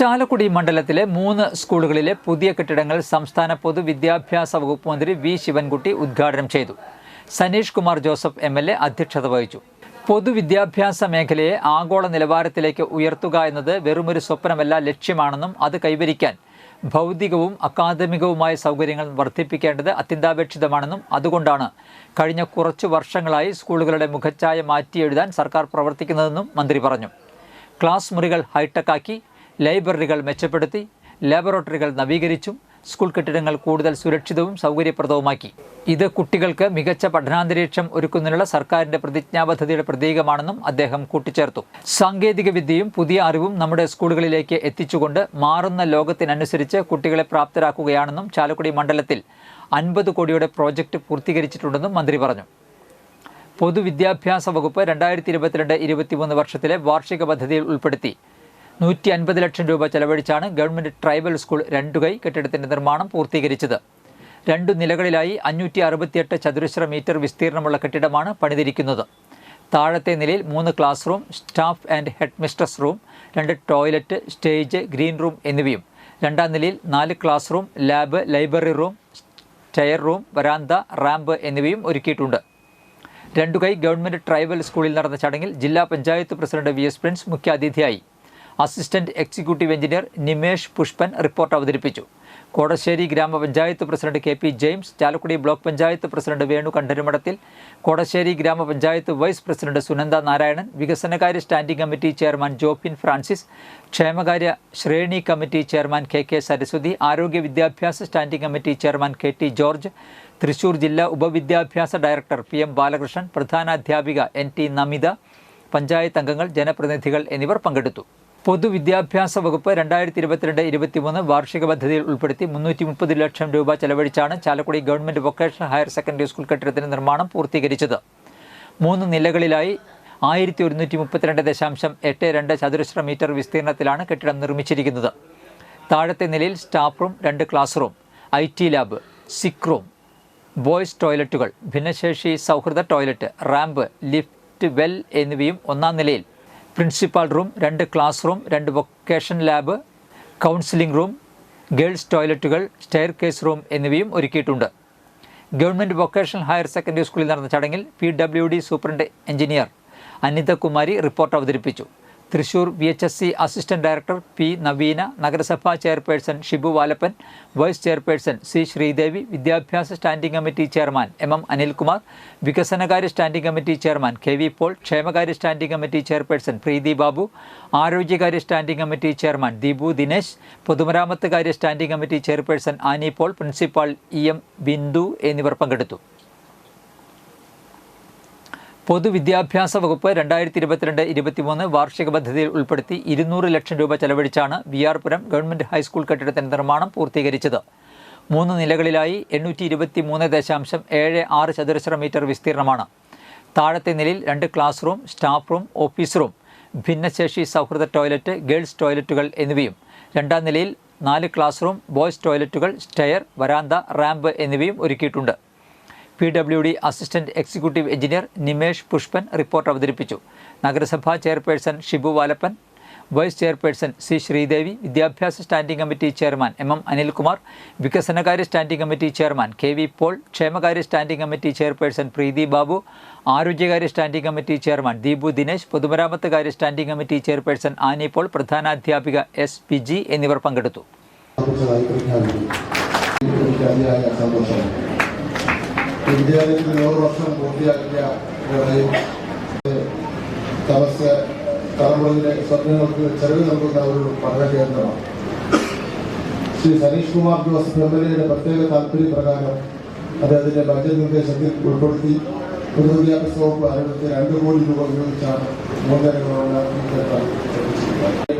ചാലക്കുടി മണ്ഡലത്തിലെ മൂന്ന് സ്കൂളുകളിലെ പുതിയ കെട്ടിടങ്ങൾ സംസ്ഥാന പൊതുവിദ്യാഭ്യാസ വകുപ്പ് മന്ത്രി വി ശിവൻകുട്ടി ഉദ്ഘാടനം ചെയ്തു. Saneesh Kumar Joseph M L A അധ്യക്ഷത വഹിച്ചു. പൊതുവിദ്യാഭ്യാസ മേഖലയെ ആഗോള നിലവാരത്തിലേക്ക് ഉയർത്തുക എന്നത് വെറുമൊരു സ്വപ്നമല്ല ലക്ഷ്യമാണെന്നും അത് കൈവരിക്കാൻ ഭൗതികവും അക്കാദമികവുമായ സൗകര്യങ്ങൾ വർദ്ധിപ്പിക്കേണ്ടത് അത്യന്താപേക്ഷിതമാണെന്നും അതുകൊണ്ടാണ് കഴിഞ്ഞ കുറച്ചു വർഷങ്ങളായി സ്കൂളുകളുടെ മുഖച്ഛായ മാറ്റിയെഴുതാൻ സർക്കാർ പ്രവർത്തിക്കുന്നതെന്നും മന്ത്രി പറഞ്ഞു. ക്ലാസ് മുറികൾ ഹൈടെക്കാക്കി ലൈബ്രറികൾ മെച്ചപ്പെടുത്തി ലബോറട്ടറികൾ നവീകരിച്ചും സ്കൂൾ കെട്ടിടങ്ങൾ കൂടുതൽ സുരക്ഷിതവും സൗകര്യപ്രദവുമാക്കി. ഇത് കുട്ടികൾക്ക് മികച്ച പഠനാന്തരീക്ഷം ഒരുക്കുന്നതിനുള്ള സർക്കാരിന്റെ പ്രതിജ്ഞാബദ്ധതയുടെ പ്രതീകമാണെന്നും അദ്ദേഹം കൂട്ടിച്ചേർത്തു. സാങ്കേതിക വിദ്യയും പുതിയ അറിവും നമ്മുടെ സ്കൂളുകളിലേക്ക് എത്തിച്ചുകൊണ്ട് മാറുന്ന ലോകത്തിനനുസരിച്ച് കുട്ടികളെ പ്രാപ്തരാക്കുകയാണെന്നും ചാലക്കുടി മണ്ഡലത്തിൽ അൻപത് കോടിയുടെ പ്രോജക്റ്റ് പൂർത്തീകരിച്ചിട്ടുണ്ടെന്നും മന്ത്രി പറഞ്ഞു. പൊതുവിദ്യാഭ്യാസ വകുപ്പ് രണ്ടായിരത്തി ഇരുപത്തിരണ്ട് ഇരുപത്തിമൂന്ന് വർഷത്തിലെ വാർഷിക പദ്ധതിയിൽ ഉൾപ്പെടുത്തി നൂറ്റി അൻപത് ലക്ഷം രൂപ ചെലവഴിച്ചാണ് ഗവൺമെന്റ് ട്രൈബൽ സ്കൂൾ രണ്ടുകൈ കെട്ടിടത്തിന്റെ നിർമ്മാണം പൂർത്തീകരിച്ചത്. രണ്ടു നിലകളിലായി അഞ്ഞൂറ്റി അറുപത്തിയെട്ട് ചതുരശ്ര മീറ്റർ വിസ്തീർണമുള്ള കെട്ടിടമാണ് പണിതിരിക്കുന്നത്. താഴത്തെ നിലയിൽ മൂന്ന് classroom staff and headmistress room രണ്ട് ടോയ്ലറ്റ് സ്റ്റേജ് ഗ്രീൻ റൂം എന്നിവയും. രണ്ടാം നിലയിൽ നാല് classroom lab library room stair room വരാന്ത ramp എന്നിവയും ഒരുക്കിയിട്ടുണ്ട്. രണ്ടുകൈ ഗവൺമെന്റ് ട്രൈബൽ സ്കൂളിൽ നടന്ന ചടങ്ങിൽ ജില്ലാ panchayat president V S Prince മുഖ്യാതിഥിയായി. Assistant executive engineer Nimesh Pushpan report അവതരിപ്പിച്ചു. കോടശ്ശേരി ഗ്രാമപഞ്ചായത്ത് president K P James Chalakudy block panchayat president Venu Kandarumadathil Kodassery ഗ്രാമപഞ്ചായത്ത് വൈസ് പ്രസിഡന്റ് സുനന്ദ നാരായണൻ വികസനകാര്യ standing committee chairman Jofin Francis ക്ഷേമകാര്യ ശ്രേണി committee chairman K K Saraswathi ആരോഗ്യ വിദ്യാഭ്യാസ standing committee chairman K T George Thrissur ജില്ലാ ഉപവിദ്യാഭ്യാസ ഡയറക്ടർ പി എം ബാലകൃഷ്ണൻ പ്രധാനാധ്യാപിക N T Namitha panchayat അംഗങ്ങൾ ജനപ്രതിനിധികൾ എന്നിവർ പങ്കെടുത്തു. പൊതുവിദ്യാഭ്യാസ വകുപ്പ് രണ്ടായിരത്തി ഇരുപത്തിരണ്ട് ഇരുപത്തിമൂന്ന് വാർഷിക പദ്ധതിയിൽ ഉൾപ്പെടുത്തി മുന്നൂറ്റി മുപ്പത് ലക്ഷം രൂപ ചെലവഴിച്ചാണ് Chalakudy government vocational higher secondary school കെട്ടിടത്തിന്റെ നിർമ്മാണം പൂർത്തീകരിച്ചത്. മൂന്ന് നിലകളിലായി ആയിരത്തി ഒരുന്നൂറ്റി മുപ്പത്തിരണ്ട് ദശാംശം എട്ട് രണ്ട് ചതുരശ്ര മീറ്റർ വിസ്തീർണത്തിലാണ് കെട്ടിടം നിർമ്മിച്ചിരിക്കുന്നത്. താഴത്തെ നിലയിൽ സ്റ്റാഫ് റൂം രണ്ട് class room I T lab sick room boys ടോയ്ലറ്റുകൾ ഭിന്നശേഷി സൗഹൃദ ടോയ്ലറ്റ് റാമ്പ് ലിഫ്റ്റ് വെൽ എന്നിവയും ഒന്നാം നിലയിൽ പ്രിൻസിപ്പാൾ റൂം രണ്ട് ക്ലാസ് റൂം രണ്ട് vocation lab counselling room girls ടോയ്ലറ്റുകൾ stair case room എന്നിവയും ഒരുക്കിയിട്ടുണ്ട്. ഗവൺമെന്റ് വൊക്കേഷണൽ ഹയർ സെക്കൻഡറി സ്കൂളിൽ നടന്ന ചടങ്ങിൽ P W D superintendent engineer Anithakumari report അവതരിപ്പിച്ചു. Thrissur V H S C assistant director P Naveena നഗരസഭാ chairperson Shibu Valappan vice chairperson C Sreedevi വിദ്യാഭ്യാസ standing committee chairman M M Anilkumar വികസനകാര്യ standing committee chairman K V Paul ക്ഷേമകാര്യ standing committee chairperson Preethi Babu ആരോഗ്യകാര്യ standing committee chairman Deepu Dinesh പൊതുമരാമത്ത് കാര്യ standing committee chairperson Annie Paul principal E M Bindu എന്നിവർ പങ്കെടുത്തു. പൊതുവിദ്യാഭ്യാസ വകുപ്പ് രണ്ടായിരത്തി ഇരുപത്തിരണ്ട് ഇരുപത്തിമൂന്ന് വാർഷിക പദ്ധതിയിൽ ഉൾപ്പെടുത്തി ഇരുന്നൂറ് ലക്ഷം രൂപ ചെലവഴിച്ചാണ് V R Puram government high school കെട്ടിടത്തിന്റെ നിർമ്മാണം പൂർത്തീകരിച്ചത്. മൂന്ന് നിലകളിലായി എണ്ണൂറ്റി ഇരുപത്തി മൂന്ന് ദശാംശം ഏഴ് ആറ് ചതുരശ്ര മീറ്റർ വിസ്തീർണമാണ്. താഴത്തെ നിലയിൽ രണ്ട് class room staff room office room ഭിന്നശേഷി സൗഹൃദ ടോയ്ലറ്റ് ഗേൾസ് ടോയ്ലറ്റുകൾ എന്നിവയും രണ്ടാം നിലയിൽ നാല് ക്ലാസ് റൂം ബോയ്സ് ടോയ്ലറ്റുകൾ സ്റ്റെയർ വരാന്ത റാമ്പ് എന്നിവയും ഒരുക്കിയിട്ടുണ്ട്. P W D assistant executive engineer Nimesh Pushpan report അവതരിപ്പിച്ചു. നഗരസഭാ chairperson Shibu Valappan vice chairperson C Sreedevi വിദ്യാഭ്യാസ standing committee chairman M M Anilkumar വികസനകാര്യ standing committee chairman K V Paul ക്ഷേമകാര്യ standing committee chairperson Preethi Babu ആരോഗ്യകാര്യ standing committee chairman Deepu Dinesh പൊതുമരാമത്ത് കാര്യ standing committee chairperson Annie Paul പ്രധാനാധ്യാപിക S P G എന്നിവർ പങ്കെടുത്തു. വിദ്യാലയത്തിൽ നൂറ് വർഷം പൂർത്തിയാക്കിയ തപസ് തലമുറയിലെ സ്വപ്നങ്ങൾക്ക് ചെലവ് നൽകുന്ന ഒരു പഠന കേന്ദ്രമാണ് Shri Saneesh Kumar Joseph M L എയുടെ പ്രത്യേക അദ്ദേഹത്തിന്റെ ബജറ്റ് നിർദ്ദേശത്തിൽ ഉൾപ്പെടുത്തി പൊതുവിദ്യാഭ്യാസ വകുപ്പ് അനുവദിച്ച രണ്ട് കോടി രൂപ ഉപയോഗിച്ചാണ് മൂന്നരങ്ങളുള്ള.